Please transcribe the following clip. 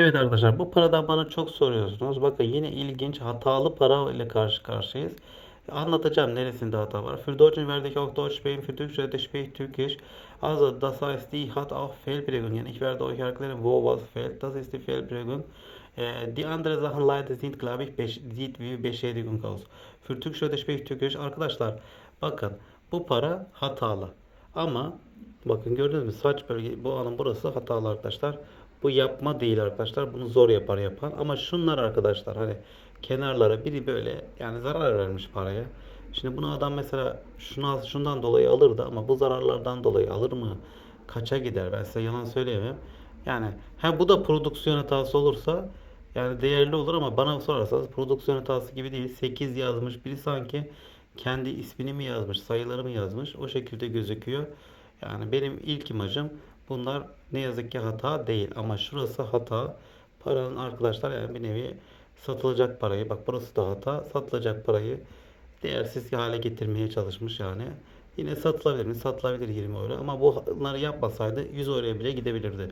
Evet arkadaşlar bu paradan bana çok soruyorsunuz. Bakın yine ilginç hatalı para ile karşı karşıyayız. Anlatacağım neresinde hata var. Für Deutschen werde auch Deutsch sprechen, für Türkisch werde ich sprechen Türkisch. Also das heißt, die hat auch Fehlprägung. Yani ich werde euch erklären, wo was fehlt. Das ist die Fehlprägung. Äh, die andere Sachen leider sind, glaube ich, sieht wie Beschädigung aus. Für Türkisch werde ich sprechen Türkisch. Arkadaşlar bakın bu para hatalı. Ama bakın gördünüz mü saç bölge bu alan burası hatalı arkadaşlar. Bu yapma değil arkadaşlar. Bunu zor yapar yapan. Ama şunlar arkadaşlar hani kenarlara biri böyle yani zarar vermiş paraya. Şimdi bunu adam mesela şunu şundan dolayı alırdı ama bu zararlardan dolayı alır mı? Kaça gider? Ben size yalan söyleyemem. Yani ha bu da prodüksiyon hatası olursa yani değerli olur ama bana sorarsanız prodüksiyon hatası gibi değil. 8 yazmış biri sanki kendi ismini mi yazmış, sayıları mı yazmış o şekilde gözüküyor. Yani benim ilk imajım bunlar ne yazık ki hata değil ama şurası hata. Paranın arkadaşlar yani bir nevi satılacak parayı bak burası da hata satılacak parayı değersiz hale getirmeye çalışmış yani. Yine satılabilir mi? Satılabilir 20 euro ama bu bunları yapmasaydı 100 euroya bile gidebilirdi.